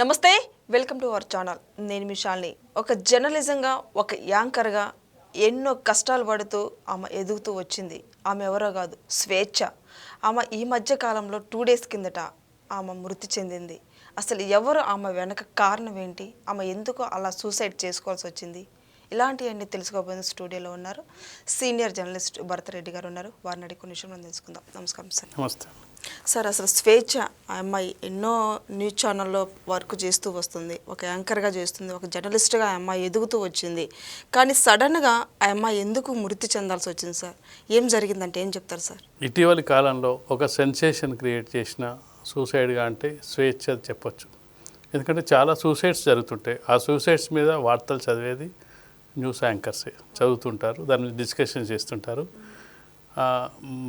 నమస్తే welcome to our channel. నేను మిషాల్ని ఒక జర్నలిజంగా ఒక యాంకర్గా ఎన్నో కష్టాలు పడుతూ ఆమె ఎదుగుతూ వచ్చింది. ఆమె ఎవరో కాదు స్వేచ్ఛ. ఆమె ఈ మధ్య కాలంలో టూ డేస్ కిందట ఆమె మృతి చెందింది. అసలు ఎవరు ఆమె వెనక కారణం ఏంటి? ఆమె ఎందుకు అలా సూసైడ్ చేసుకోవాల్సి వచ్చింది? ఇలాంటివన్నీ తెలుసుకోబోయే స్టూడియోలో ఉన్నారు. సీనియర్ జర్నలిస్ట్ భరతరెడ్డి గారు ఉన్నారు. వారిని అడిగి కొన్ని విషయం తెలుసుకుందాం. నమస్కారం సార్. నమస్తే. సార్ అసలు స్వేచ్ఛ ఆ అమ్మాయి ఎన్నో న్యూస్ ఛానల్లో వర్క్ చేస్తూ వస్తుంది. ఒక యాంకర్గా చేస్తుంది. ఒక జర్నలిస్ట్గా ఆ అమ్మాయి ఎదుగుతూ వచ్చింది. కానీ సడన్గా ఆ అమ్మాయి ఎందుకు మృతి చెందాల్సి వచ్చింది సార్? ఏం జరిగిందంటే ఏం చెప్తారు సార్? ఇటీవలి కాలంలో ఒక సెన్సేషన్ క్రియేట్ చేసిన సూసైడ్గా అంటే స్వేచ్ఛ చెప్పొచ్చు. ఎందుకంటే చాలా సూసైడ్స్ జరుగుతుంటాయి. ఆ సూసైడ్స్ మీద వార్తలు చదివేది న్యూస్ యాంకర్సే చదువుతుంటారు దాని డిస్కషన్ చేస్తుంటారు.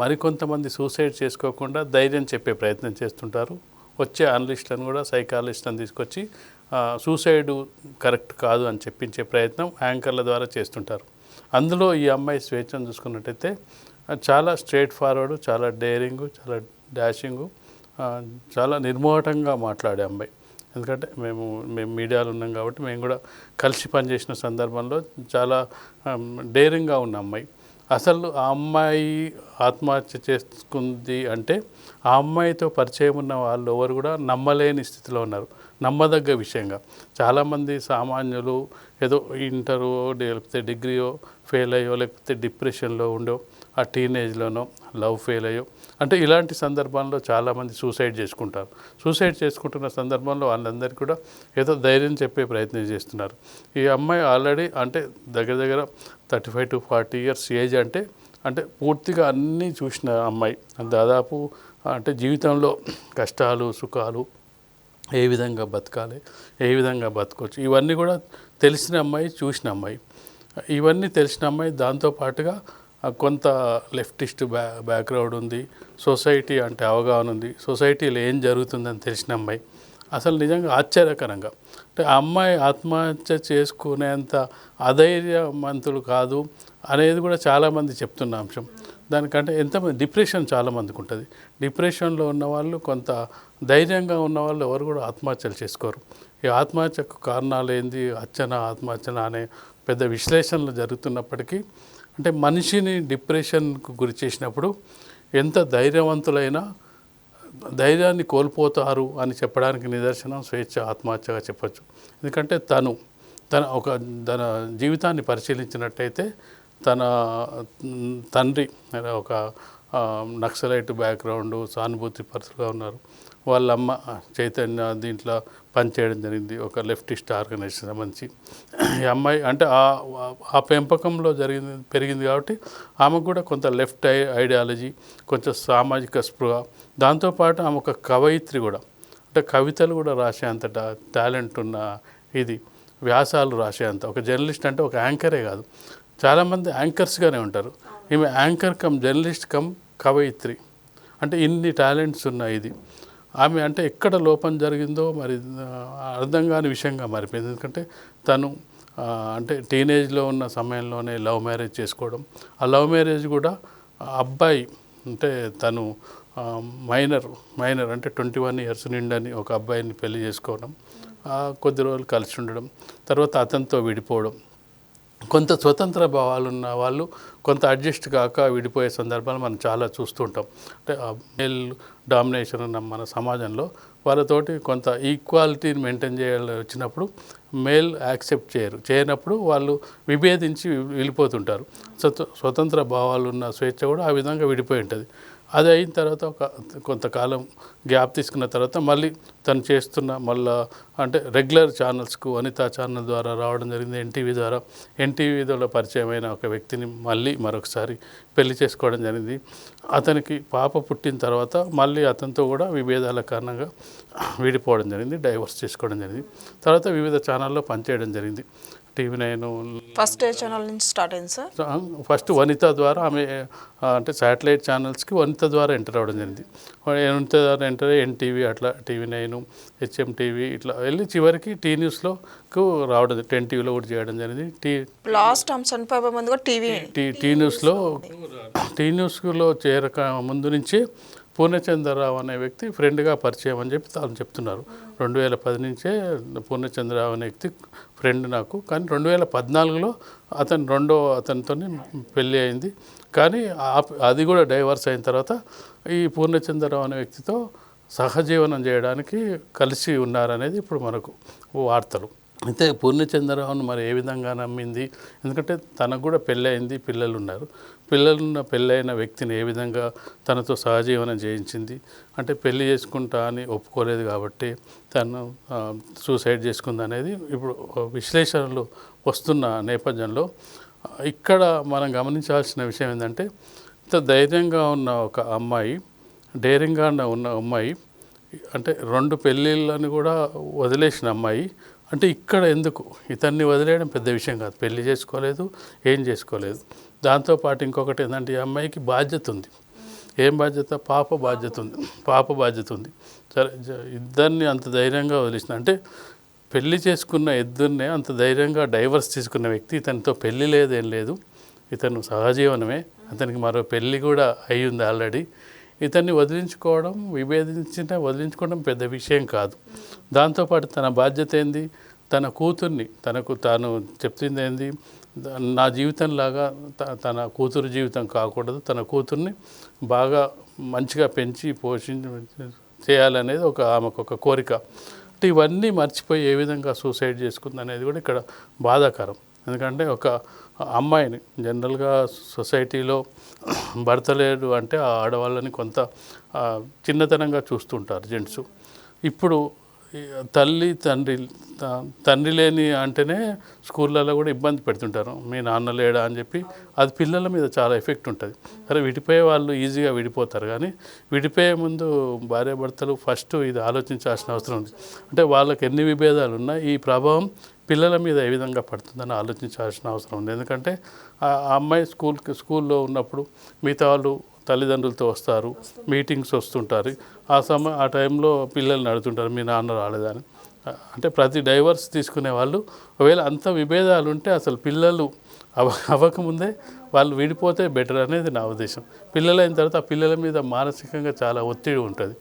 మరికొంతమంది సూసైడ్ చేసుకోకుండా ధైర్యం చెప్పే ప్రయత్నం చేస్తుంటారు. వచ్చే అనలిస్టులను కూడా సైకాలజిస్ట్లను తీసుకొచ్చి సూసైడ్ కరెక్ట్ కాదు అని చెప్పించే ప్రయత్నం యాంకర్ల ద్వారా చేస్తుంటారు. అందులో ఈ అమ్మాయి స్వేచ్ఛను చూసుకున్నట్టయితే చాలా స్ట్రేట్ ఫార్వర్డ్ చాలా డేరింగు చాలా డాషింగు చాలా నిర్మోహటంగా మాట్లాడే అమ్మాయి. ఎందుకంటే మేము మేము మీడియాలో ఉన్నాం కాబట్టి మేము కూడా కలిసి పనిచేసిన సందర్భంలో చాలా డేరింగ్గా ఉన్న అమ్మాయి. అసలు ఆ అమ్మాయి ఆత్మహత్య చేసుకుంది అంటే ఆ అమ్మాయితో పరిచయం ఉన్న వాళ్ళు ఎవరు కూడా నమ్మలేని స్థితిలో ఉన్నారు. నమ్మదగ్గ విషయంగా. చాలామంది సామాన్యులు ఏదో ఇంటరో లేకపోతే డిగ్రీయో ఫెయిల్ అయ్యో లేకపోతే డిప్రెషన్లో ఉండో ఆ టీనేజ్లోనో లవ్ ఫెయిల్ అయ్యో అంటే ఇలాంటి సందర్భాల్లో చాలామంది సూసైడ్ చేసుకుంటారు. సూసైడ్ చేసుకుంటున్న సందర్భంలో వాళ్ళందరికీ కూడా ఏదో ధైర్యం చెప్పే ప్రయత్నం చేస్తున్నారు. ఈ అమ్మాయి ఆల్రెడీ అంటే దగ్గర దగ్గర thirty five to forty years age అంటే అంటే పూర్తిగా అన్నీ చూసిన అమ్మాయి. దాదాపు అంటే జీవితంలో కష్టాలు సుఖాలు ఏ విధంగా బతకాలి ఏ విధంగా బతకొచ్చు ఇవన్నీ కూడా తెలిసిన అమ్మాయి చూసిన అమ్మాయి. ఇవన్నీ తెలిసిన అమ్మాయి దాంతో పాటుగా కొంత లెఫ్టిస్ట్ బ్యా బ్యాక్గ్రౌండ్ ఉంది సొసైటీ అంటే అవగాహన ఉంది సొసైటీలో ఏం జరుగుతుందని తెలిసిన అమ్మాయి. అసలు నిజంగా ఆశ్చర్యకరంగా. అంటే ఆ అమ్మాయి ఆత్మహత్య చేసుకునేంత అధైర్యవంతులు కాదు అనేది కూడా చాలామంది చెప్తున్న అంశం. దానికంటే ఎంతమంది డిప్రెషన్ చాలామందికి ఉంటుంది. డిప్రెషన్లో ఉన్న వాళ్ళు కొంత ధైర్యంగా ఉన్న వాళ్ళు ఎవరు కూడా ఆత్మహత్యలు చేసుకోరు. ఈ ఆత్మహత్యకు కారణాలు ఏంది? అచ్చన ఆత్మహత్యన అనే పెద్ద విశ్లేషణలు జరుగుతున్నప్పటికీ అంటే మనిషిని డిప్రెషన్కు గురి చేసినప్పుడు ఎంత ధైర్యవంతులైనా ధైర్యాన్ని కోల్పోతారు అని చెప్పడానికి నిదర్శనం స్వేచ్ఛ ఆత్మహత్యగా చెప్పచ్చు. ఎందుకంటే తను తన ఒక తన జీవితాన్ని పరిశీలించినట్టయితే తన తండ్రి ఒక నక్సలైట్ బ్యాక్గ్రౌండ్ సానుభూతి పరులుగా ఉన్నారు. వాళ్ళ అమ్మ చైతన్య దీంట్లో పనిచేయడం జరిగింది. ఒక లెఫ్టిస్ట్ ఆర్గనైజేషన్ సంబంధించి. ఈ అమ్మాయి అంటే ఆ పెంపకంలో జరిగింది పెరిగింది కాబట్టి ఆమెకు కూడా కొంత లెఫ్ట్ ఐ ఐడియాలజీ కొంచెం సామాజిక స్పృహ. దాంతోపాటు ఆమె ఒక కవయిత్రి కూడా. అంటే కవితలు కూడా రాసేంతట టాలెంట్ ఉన్న ఇది వ్యాసాలు రాసేంత ఒక జర్నలిస్ట్ అంటే ఒక యాంకరే కాదు. చాలామంది యాంకర్స్గానే ఉంటారు. ఈమె యాంకర్ కమ్ జర్నలిస్ట్ కమ్ కవయిత్రి. అంటే ఇన్ని టాలెంట్స్ ఉన్నాయి ఇది. ఆమె అంటే ఎక్కడ లోపం జరిగిందో మరి అర్థం కాని విషయంగా మారిపోయింది. ఎందుకంటే తను అంటే టీనేజ్లో ఉన్న సమయంలోనే లవ్ మ్యారేజ్ చేసుకోవడం. ఆ లవ్ మ్యారేజ్ కూడా అబ్బాయి అంటే తను మైనర్ మైనర్ అంటే ట్వంటీ వన్ ఇయర్స్ నిండని ఒక అబ్బాయిని పెళ్ళి చేసుకోవడం. కొద్ది రోజులు కలిసి ఉండడం. తర్వాత అతనితో విడిపోవడం. కొంత స్వతంత్ర భావాలు ఉన్న వాళ్ళు కొంత అడ్జస్ట్ కాక విడిపోయే సందర్భాలు మనం చాలా చూస్తుంటాం. అంటే మేల్ డామినేషన్ ఉన్న మన సమాజంలో వాళ్ళతోటి కొంత ఈక్వాలిటీని మెయింటైన్ చేయాలి వచ్చినప్పుడు మేల్ యాక్సెప్ట్ చేయరు. చేయనప్పుడు వాళ్ళు విభేదించి వెళ్ళిపోతుంటారు. స్వత స్వతంత్ర భావాలు ఉన్న స్వేచ్ఛ కూడా ఆ విధంగా విడిపోయి ఉంటుంది. అది అయిన తర్వాత ఒక కొంతకాలం గ్యాప్ తీసుకున్న తర్వాత మళ్ళీ తను చేస్తున్న మళ్ళా అంటే రెగ్యులర్ ఛానల్స్కు వనితా ఛానల్ ద్వారా రావడం జరిగింది. ఎన్టీవీ ద్వారా. ఎన్టీవీలో పరిచయమైన ఒక వ్యక్తిని మళ్ళీ మరొకసారి పెళ్ళి చేసుకోవడం జరిగింది. అతనికి పాప పుట్టిన తర్వాత మళ్ళీ అతనితో కూడా విభేదాల కారణంగా విడిపోవడం జరిగింది. డైవర్స్ చేసుకోవడం జరిగింది. తర్వాత వివిధ ఛానల్లో పనిచేయడం జరిగింది. TV nine first A channel నుంచి స్టార్ట్ అయింది సార్ ఫస్ట్ వనిత ద్వారా ఆమె అంటే శాటిలైట్ ఛానల్స్కి వనిత ద్వారా ఎంటర్ అవ్వడం జరిగింది. వనిత ద్వారా ఎంటర్ ఎన్టీవీ అట్లా టీవీ నైన్ హెచ్ఎం టీవీ ఇట్లా వెళ్ళి చివరికి టీ న్యూస్లోకి రావడం టెన్ టీవీలో కూడా చేయడం జరిగింది. టీ లాస్ట్ చనిపోయే ముందు టీవీ టీ టీ న్యూస్లో టీ న్యూస్లో చేరక ముందు నుంచి పూర్ణచంద్రరావు అనే వ్యక్తి ఫ్రెండ్గా పరిచయం అని చెప్పి తాను చెప్తున్నారు. రెండు వేల పది నుంచే పూర్ణచంద్రరావు అనే వ్యక్తి ఫ్రెండ్ నాకు. కానీ రెండు వేల పద్నాలుగులో అతను రెండో అతనితో పెళ్ళి అయింది. కానీ అది కూడా డైవర్స్ అయిన తర్వాత ఈ పూర్ణచంద్రరావు అనే వ్యక్తితో సహజీవనం చేయడానికి కలిసి ఉన్నారనేది ఇప్పుడు మనకు వార్తలు. అయితే పూర్ణచంద్రరావును మరి ఏ విధంగా నమ్మింది? ఎందుకంటే తనకు కూడా పెళ్ళయింది పిల్లలు ఉన్నారు పిల్లలున్న పెళ్ళైన వ్యక్తిని ఏ విధంగా తనతో సహజీవనం చేయించింది? అంటే పెళ్ళి చేసుకుంటా అని ఒప్పుకోలేదు కాబట్టి తను సూసైడ్ చేసుకుంది అనేది ఇప్పుడు విశ్లేషణలు వస్తున్న నేపథ్యంలో ఇక్కడ మనం గమనించాల్సిన విషయం ఏంటంటే ఇంత ధైర్యంగా ఉన్న ఒక అమ్మాయి డేరింగ్గా ఉన్న అమ్మాయి అంటే రెండు పెళ్ళిళ్ళని కూడా వదిలేసిన అమ్మాయి అంటే ఇక్కడ ఎందుకు? ఇతన్ని వదిలేయడం పెద్ద విషయం కాదు. పెళ్ళి చేసుకోలేదు ఏం చేసుకోలేదు. దాంతోపాటు ఇంకొకటి ఏంటంటే ఈ అమ్మాయికి బాధ్యత ఉంది. ఏం బాధ్యత? పాప బాధ్యత ఉంది. పాప బాధ్యత ఉంది. సరే ఇద్దరిని అంత ధైర్యంగా వదిలేసిన అంటే పెళ్ళి చేసుకున్న ఇద్దరినే అంత ధైర్యంగా డైవర్స్ తీసుకున్న వ్యక్తి ఇతనితో పెళ్ళి లేదేం లేదు. ఇతను సహజీవనమే. అతనికి మరో పెళ్ళి కూడా అయి ఉంది ఆల్రెడీ. ఇతన్ని వదిలించుకోవడం విభేదించిన వదిలించుకోవడం పెద్ద విషయం కాదు. దాంతోపాటు తన బాధ్యత ఏంది? తన కూతుర్ని తనకు తాను చెప్తుంది ఏంది? నా జీవితంలాగా త- తన కూతురు జీవితం కాకూడదు. తన కూతుర్ని బాగా మంచిగా పెంచి పోషించి చేయాలనేది ఒక ఆమెకు ఒక కోరిక. అంటే ఇవన్నీ మర్చిపోయి ఏ విధంగా సూసైడ్ చేసుకుంది అనేది కూడా ఇక్కడ బాధాకరం. ఎందుకంటే ఒక అమ్మాయిని జనరల్గా సొసైటీలో భర్త లేడు అంటే ఆ ఆడవాళ్ళని కొంత చిన్నతనంగా చూస్తుంటారు జెంట్స్. ఇప్పుడు తల్లి తండ్రి తండ్రి లేని అంటేనే స్కూళ్ళల్లో కూడా ఇబ్బంది పెడుతుంటారు. మీ నాన్న లేడా అని చెప్పి అది పిల్లల మీద చాలా ఎఫెక్ట్ ఉంటుంది. సరే విడిపోయే వాళ్ళు ఈజీగా విడిపోతారు కానీ విడిపోయే ముందు భార్యాభర్తలు ఫస్ట్ ఇది ఆలోచించాల్సిన అవసరం ఉంది. అంటే వాళ్ళకి ఎన్ని విభేదాలు ఉన్నా ఈ ప్రభావం పిల్లల మీద ఏ విధంగా పడుతుందని ఆలోచించాల్సిన అవసరం ఉంది. ఎందుకంటే ఆ ఆ అమ్మాయి స్కూల్కి స్కూల్లో ఉన్నప్పుడు మిగతా వాళ్ళు తల్లిదండ్రులతో వస్తారు మీటింగ్స్ వస్తుంటారు. ఆ సమయం ఆ టైంలో పిల్లల్ని అడుగుతుంటారు మీ నాన్న రాలేదని అంటే ప్రతి డైవర్స్ తీసుకునే వాళ్ళు ఒకవేళ అంత విభేదాలు ఉంటే అసలు పిల్లలు అవ అవ్వకముందే వాళ్ళు విడిపోతే బెటర్ అనేది నా ఉద్దేశం. పిల్లలైన తర్వాత ఆ పిల్లల మీద మానసికంగా చాలా ఒత్తిడి ఉంటుంది.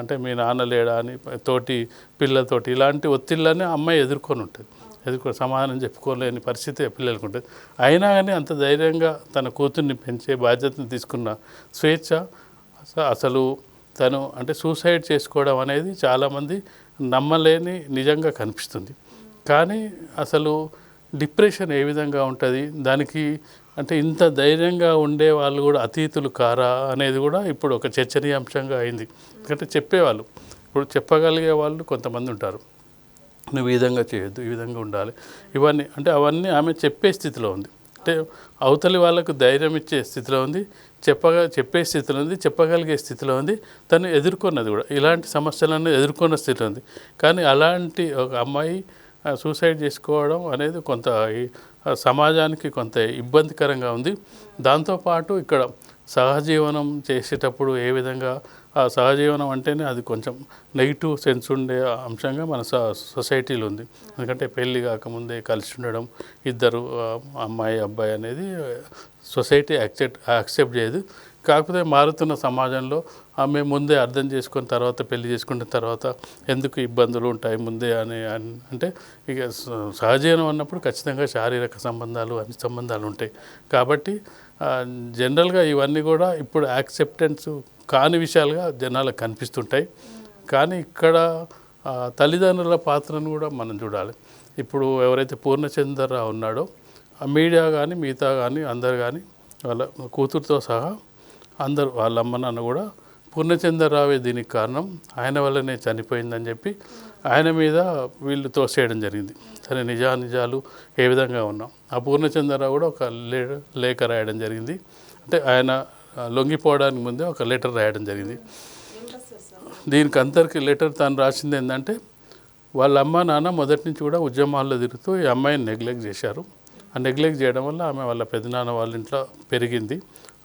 అంటే మీ నాన్న లేడా అని తోటి పిల్లలతోటి ఇలాంటి ఒత్తిళ్ళని అమ్మాయి ఎదుర్కొని ఉంటుంది. ఎదుర్కొని సమాధానం చెప్పుకోలేని పరిస్థితి పిల్లలకు ఉంటుంది. అయినా కానీ అంత ధైర్యంగా తన కూతుర్ని పెంచే బాధ్యతను తీసుకున్న స్వేచ్ఛ అసలు తను అంటే సూసైడ్ చేసుకోవడం అనేది చాలామంది నమ్మలేని నిజంగా కనిపిస్తుంది. కానీ అసలు డిప్రెషన్ ఏ విధంగా ఉంటుంది? దానికి అంటే ఇంత ధైర్యంగా ఉండే వాళ్ళు కూడా అతీతులు కారా అనేది కూడా ఇప్పుడు ఒక చర్చనీయాంశంగా అయింది. ఎందుకంటే చెప్పేవాళ్ళు ఇప్పుడు చెప్పగలిగే వాళ్ళు కొంతమంది ఉంటారు. నువ్వు ఈ విధంగా చేయొద్దు ఈ విధంగా ఉండాలి. ఇవన్నీ అంటే అవన్నీ ఆమె చెప్పే స్థితిలో ఉంది. అంటే అవతలి వాళ్ళకు ధైర్యం ఇచ్చే స్థితిలో ఉంది. చెప్పగా చెప్పే స్థితిలో ఉంది చెప్పగలిగే స్థితిలో ఉంది. తను ఎదుర్కొన్నది కూడా. ఇలాంటి సమస్యలను ఎదుర్కొన్న స్థితిలో ఉంది. కానీ అలాంటి ఒక అమ్మాయి సూసైడ్ చేసుకోవడం అనేది కొంత సమాజానికి కొంత ఇబ్బందికరంగా ఉంది. దాంతోపాటు ఇక్కడ సహజీవనం చేసేటప్పుడు ఏ విధంగా ఆ సహజీవనం అంటేనే అది కొంచెం నెగిటివ్ సెన్స్ ఉండే అంశంగా మన స సొసైటీలో ఉంది. ఎందుకంటే పెళ్ళి కాకముందే కలిసి ఉండడం ఇద్దరు అమ్మాయి అబ్బాయి అనేది సొసైటీ యాక్సెప్ట్ యాక్సెప్ట్ చేయదు. కాకపోతే మారుతున్న సమాజంలో ఆమె ముందే అర్థం చేసుకున్న తర్వాత పెళ్ళి చేసుకున్న తర్వాత ఎందుకు ఇబ్బందులు ఉంటాయి ముందే అని అంటే ఇక స- సహజీవనం అన్నప్పుడు ఖచ్చితంగా శారీరక సంబంధాలు అన్ని సంబంధాలు ఉంటాయి. కాబట్టి జనరల్గా ఇవన్నీ కూడా ఇప్పుడు యాక్సెప్టెన్స్ కాని విషయాలుగా జనాలకు కనిపిస్తుంటాయి. కానీ ఇక్కడ తల్లిదండ్రుల పాత్రను కూడా మనం చూడాలి. ఇప్పుడు ఎవరైతే పూర్ణచంద్రరావు ఉన్నాడో మీడియా కానీ మిగతా కానీ అందరు కానీ వాళ్ళ కూతురుతో సహా అందరూ వాళ్ళ అమ్మ నాన్న కూడా పూర్ణచంద్రరావే దీనికి కారణం. ఆయన వల్లనే చనిపోయిందని చెప్పి ఆయన మీద వీళ్ళు తోసేయడం జరిగింది. సరే నిజానిజాలు ఏ విధంగా ఉన్నాం? ఆ పూర్ణచంద్రరావు కూడా ఒక లే లేఖ రాయడం జరిగింది. అంటే ఆయన లొంగిపోవడానికి ముందే ఒక లెటర్ రాయడం జరిగింది. దీనికి అందరికీ లెటర్ తాను రాసింది ఏంటంటే వాళ్ళ అమ్మ నాన్న మొదటి నుంచి కూడా ఉద్యమాల్లో తిరుగుతూ ఈ అమ్మాయిని నెగ్లెక్ట్ చేశారు. ఆ నెగ్లెక్ట్ చేయడం వల్ల ఆమె వాళ్ళ పెదనాన్న వాళ్ళ ఇంట్లో పెరిగింది.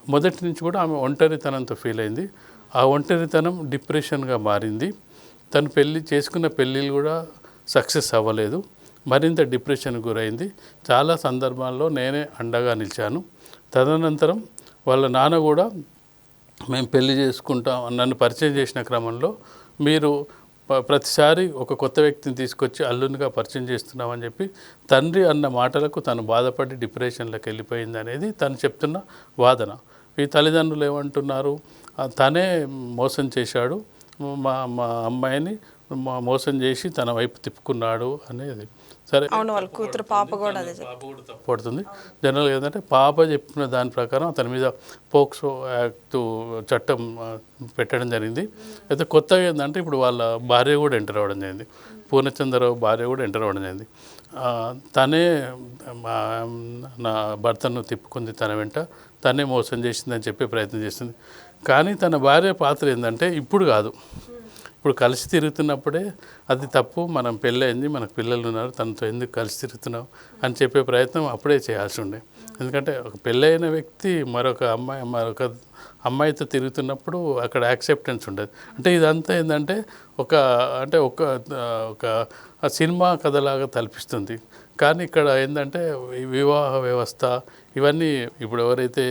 మొదటి నుంచి కూడా ఆమె ఒంటరితనంతో ఫీల్ అయింది. ఆ ఒంటరితనం డిప్రెషన్గా మారింది. తను పెళ్ళి చేసుకున్న పెళ్ళిళ్ళు కూడా సక్సెస్ అవ్వలేదు. మరింత డిప్రెషన్ గురైంది. చాలా సందర్భాల్లో నేనే అండగా నిలిచాను. తదనంతరం వాళ్ళ నాన్న కూడా మేము పెళ్ళి చేసుకుంటాం నన్ను పరిచయం చేసిన క్రమంలో మీరు ప్రతిసారి ఒక కొత్త వ్యక్తిని తీసుకొచ్చి అల్లునిగా పరిచయం చేస్తున్నామని చెప్పి తండ్రి అన్న మాటలకు తను బాధపడి డిప్రెషన్లోకి వెళ్ళిపోయింది అనేది తను చెప్తున్న వాదన. ఈ తల్లిదండ్రులు ఏమంటున్నారు? తనే మోసం చేశాడు. మా మా అమ్మాయిని మా మోసం చేసి తన వైపు తిప్పుకున్నాడు అనేది. సరే. అవును వాళ్ళ కూతురు పాప కూడా అదే పాప కూడా తప్పుపడుతుంది జనరల్గా ఏంటంటే పాప చెప్పిన దాని ప్రకారం అతని మీద పోక్సో యాక్ట్ చట్టం పెట్టడం జరిగింది. అయితే కొత్తగా ఏంటంటే ఇప్పుడు వాళ్ళ భార్య కూడా ఎంటర్ అవ్వడం జరిగింది. పూర్ణచంద్రరావు భార్య కూడా ఎంటర్ అవ్వడం జరిగింది. తనే మా నా భర్తను తిప్పుకుంది తన వెంట. తనే మోసం చేసిందని చెప్పే ప్రయత్నం చేస్తుంది కానీ తన భార్య పాత్ర ఏంటంటే ఇప్పుడు కాదు. ఇప్పుడు కలిసి తిరుగుతున్నప్పుడే అది తప్పు మనం పెళ్ళయింది మనకు పిల్లలు ఉన్నారు తనతో ఎందుకు కలిసి తిరుగుతున్నావు అని చెప్పే ప్రయత్నం అప్పుడే చేయాల్సి ఉండే. ఎందుకంటే ఒక పెళ్ళైన వ్యక్తి మరొక అమ్మాయి మరొక అమ్మాయితో తిరుగుతున్నప్పుడు అక్కడ యాక్సెప్టెన్స్ ఉండదు. అంటే ఇదంతా ఏంటంటే ఒక అంటే ఒక ఒక సినిమా కథలాగా తలపిస్తుంది. కానీ ఇక్కడ ఏంటంటే వివాహ వ్యవస్థ ఇవన్నీ ఇప్పుడు ఎవరైతే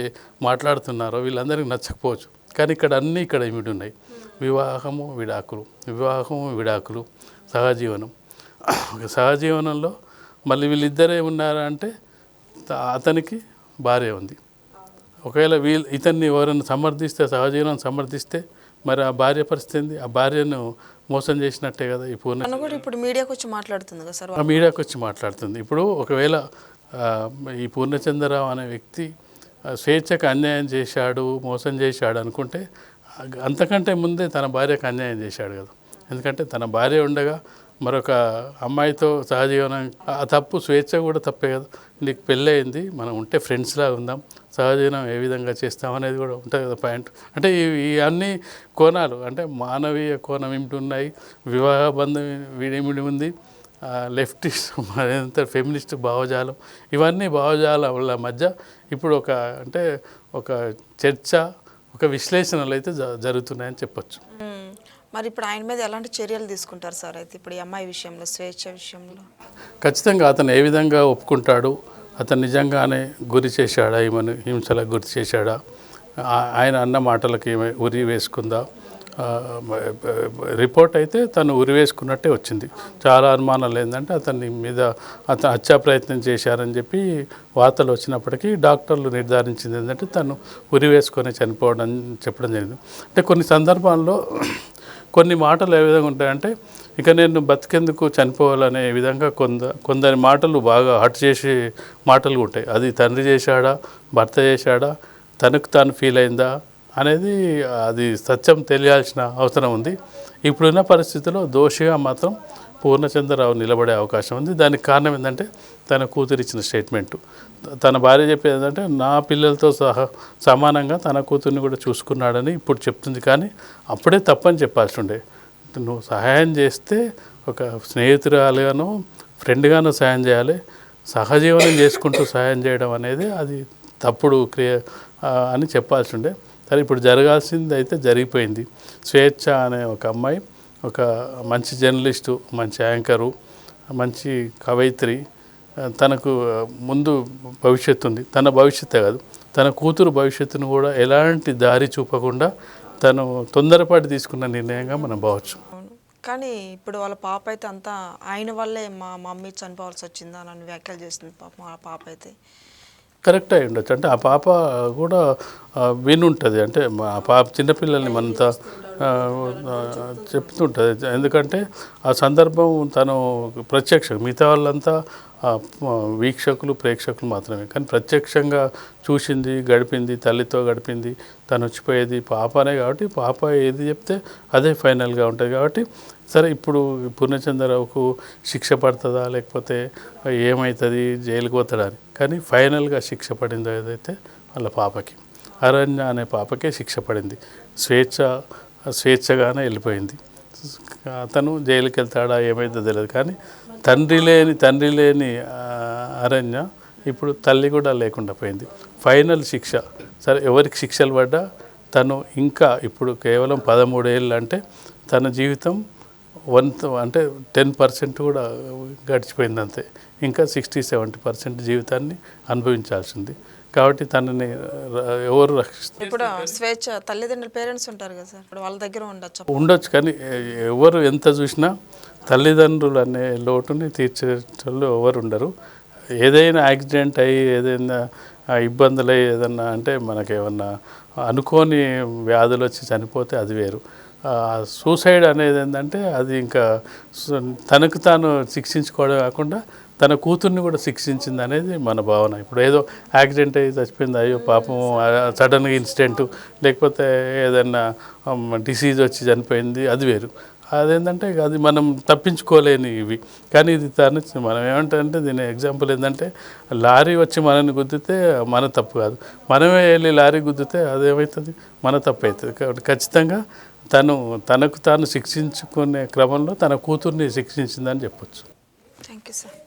మాట్లాడుతున్నారో వీళ్ళందరికీ నచ్చకపోవచ్చు. కానీ ఇక్కడ అన్నీ ఇక్కడ ఇమిడి ఉన్నాయి? వివాహము విడాకులు. వివాహము విడాకులు సహజీవనం. ఒక సహజీవనంలో మళ్ళీ వీళ్ళిద్దరే ఉన్నారా అంటే అతనికి భార్య ఉంది. ఒకవేళ వీళ్ళు ఇతన్ని ఎవరైనా సమర్థిస్తే సహజీవనం సమర్థిస్తే మరి ఆ భార్య పరిస్థితి ఆ భార్యను మోసం చేసినట్టే కదా ఈ పూర్ణ కూడా ఇప్పుడు మీడియాకి వచ్చి మాట్లాడుతుంది కదా సార్? ఆ మీడియాకి వచ్చి మాట్లాడుతుంది. ఇప్పుడు ఒకవేళ ఈ పూర్ణచంద్రరావు అనే వ్యక్తి స్వేచ్ఛకు అన్యాయం చేశాడు మోసం చేశాడు అనుకుంటే అంతకంటే ముందే తన భార్యకు అన్యాయం చేశాడు కదా. ఎందుకంటే తన భార్య ఉండగా మరొక అమ్మాయితో సహజీవనం ఆ తప్పు స్వేచ్ఛ కూడా తప్పే కదా. నీకు పెళ్ళయింది మనం ఉంటే ఫ్రెండ్స్లా ఉందాం సహజీవనం ఏ విధంగా చేస్తాం అనేది కూడా ఉంటుంది కదా పాయింట్ అంటే ఈ- ఈ అన్ని కోణాలు అంటే మానవీయ కోణం ఏమిటి ఉన్నాయి వివాహ బంధం వీడేమిటి ఉంది లెఫ్టిస్ట్ ఎంత ఫెమినిస్ట్ భావజాలం. ఇవన్నీ భావజాల మధ్య ఇప్పుడు ఒక అంటే ఒక చర్చ ఒక విశ్లేషణలు అయితే జరుగుతున్నాయని చెప్పొచ్చు. మరి ఇప్పుడు ఆయన మీద ఎలాంటి చర్యలు తీసుకుంటారు సార్ అయితే? ఇప్పుడు ఈ అమ్మాయి విషయంలో స్వేచ్ఛ విషయంలో? ఖచ్చితంగా అతను ఏ విధంగా ఒప్పుకుంటాడు? అతను నిజంగానే గురి చేశాడా? ఈమెను హింసలకు గురి చేశాడా? ఆయన అన్న మాటలకి ఈమె ఉరి వేసుకుందా? రిపోర్ట్ అయితే తను ఉరి వేసుకున్నట్టే వచ్చింది. చాలా అనుమానాలు ఏంటంటే అతని మీద అతను హత్యా ప్రయత్నం చేశారని చెప్పి వార్తలు వచ్చినప్పటికీ డాక్టర్లు నిర్ధారించింది ఏంటంటే తను ఉరి వేసుకొని చనిపోవడం చెప్పడం జరిగింది. అంటే కొన్ని సందర్భాల్లో కొన్ని మాటలు ఏ విధంగా ఉంటాయంటే ఇక నేను బతికేందుకు చనిపోవాలనే విధంగా కొంద కొందరి మాటలు బాగా హట్ చేసే మాటలు ఉంటాయి. అది తండ్రి చేశాడా భర్త చేశాడా తనకు తాను ఫీల్ అయిందా అనేది అది సత్యం తెలియాల్సిన అవసరం ఉంది. ఇప్పుడున్న పరిస్థితిలో దోషిగా మాత్రం పూర్ణచంద్రరావు నిలబడే అవకాశం ఉంది. దానికి కారణం ఏంటంటే తన కూతురు ఇచ్చిన స్టేట్మెంటు. తన భార్య చెప్పేది ఏంటంటే నా పిల్లలతో సహా సమానంగా తన కూతుర్ని కూడా చూసుకున్నాడని ఇప్పుడు చెప్తుంది. కానీ అప్పుడే తప్పని చెప్పాల్సి ఉండే. నువ్వు సహాయం చేస్తే ఒక స్నేహితురాలుగాను ఫ్రెండ్గాను సహాయం చేయాలి. సహజీవనం చేసుకుంటూ సహాయం చేయడం అనేది అది తప్పుడు క్రియ అని చెప్పాల్సి ఉండే. సరే ఇప్పుడు జరగాల్సింది అయితే జరిగిపోయింది. స్వేచ్ఛ అనే ఒక అమ్మాయి ఒక మంచి జర్నలిస్టు మంచి యాంకరు మంచి కవయిత్రి తనకు ముందు భవిష్యత్తు ఉంది. తన భవిష్యత్తే కాదు తన కూతురు భవిష్యత్తును కూడా ఎలాంటి దారి చూపకుండా తను తొందరపాటు తీసుకున్న నిర్ణయంగా మనం భావచ్చు కానీ ఇప్పుడు వాళ్ళ పాప అయితే అంతా ఆయన వల్లే మా మమ్మీ చనిపోవాల్సి వచ్చిందా నన్ను వ్యాఖ్యలు చేసింది పాప మా పాప అయితే. కరెక్ట్ అయి ఉండొచ్చు. అంటే ఆ పాప కూడా ఆ, వినుంటుంది. అంటే మా పాప చిన్నపిల్లల్ని మనంత ఆ, ఆ, చెప్తుంటుంది. ఎందుకంటే ఆ సందర్భం తను ప్రత్యక్ష. మిగతా వాళ్ళంతా ఆ, వీక్షకులు ప్రేక్షకులు మాత్రమే. కానీ ప్రత్యక్షంగా చూసింది గడిపింది తల్లితో గడిపింది తను వచ్చిపోయేది పాపనే కాబట్టి పాప ఏది చెప్తే అదే ఫైనల్గా ఉంటుంది. కాబట్టి సరే ఇప్పుడు పూర్ణచంద్రరావుకు శిక్ష పడుతుందా? లేకపోతే ఏమవుతుంది జైలుకు పోతాడా అని. కానీ ఫైనల్గా శిక్ష పడిందో ఏదైతే వాళ్ళ పాపకి. అరణ్య అనే పాపకే శిక్ష పడింది. స్వేచ్ఛ స్వేచ్ఛగానే వెళ్ళిపోయింది. అతను జైలుకి వెళ్తాడా ఏమైందో తెలియదు కానీ తండ్రి లేని తండ్రి లేని అరణ్య ఇప్పుడు తల్లి కూడా లేకుండా పోయింది. ఫైనల్ శిక్ష. సరే ఎవరికి శిక్షలు పడ్డా? తను ఇంకా ఇప్పుడు కేవలం పదమూడేళ్ళు అంటే తన జీవితం వన్ అంటే టెన్ పర్సెంట్ కూడా గడిచిపోయింది అంతే ఇంకా సిక్స్టీ సెవెంటీ పర్సెంట్ జీవితాన్ని అనుభవించాల్సింది. కాబట్టి తనని ఎవరు రక్షిస్తారు ఇప్పుడు స్వేచ్ఛ తల్లిదండ్రుల పేరెంట్స్ ఉంటారు కదా సార్ ఇప్పుడు వాళ్ళ దగ్గర ఉండొచ్చు. ఉండొచ్చు కానీ ఎవరు ఎంత చూసినా తల్లిదండ్రులు అనే లోటుని తీర్చేటోళ్ళు ఎవరు ఉండరు. ఏదైనా యాక్సిడెంట్ అయ్యి ఏదైనా ఇబ్బందులు అయ్యి ఏదన్నా అంటే మనకేమన్నా అనుకోని వ్యాధులు వచ్చి చనిపోతే అది వేరు. సూసైడ్ అనేది ఏంటంటే అది ఇంకా తనకు తాను శిక్షించుకోవడం కాకుండా తన కూతుర్ని కూడా శిక్షించింది అనేది మన భావన. ఇప్పుడు ఏదో యాక్సిడెంట్ అయ్యి చచ్చిపోయింది అయ్యో పాపం సడన్గా ఇన్సిడెంట్ లేకపోతే ఏదైనా డిసీజ్ వచ్చి చనిపోయింది అది వేరు. అదేంటంటే ఇక అది మనం తప్పించుకోలేని ఇవి. కానీ ఇది తను మనం ఏమంటారంటే దీని ఎగ్జాంపుల్ ఏంటంటే లారీ వచ్చి మనల్ని గుద్దితే మన తప్పు కాదు. మనమే వెళ్ళి లారీ గుద్దితే అదేమవుతుంది? మన తప్పు అవుతుంది కాబట్టి ఖచ్చితంగా తను తనకు తాను శిక్షించుకునే క్రమంలో తన కూతుర్ని శిక్షించిందని చెప్పొచ్చు. Thank you sir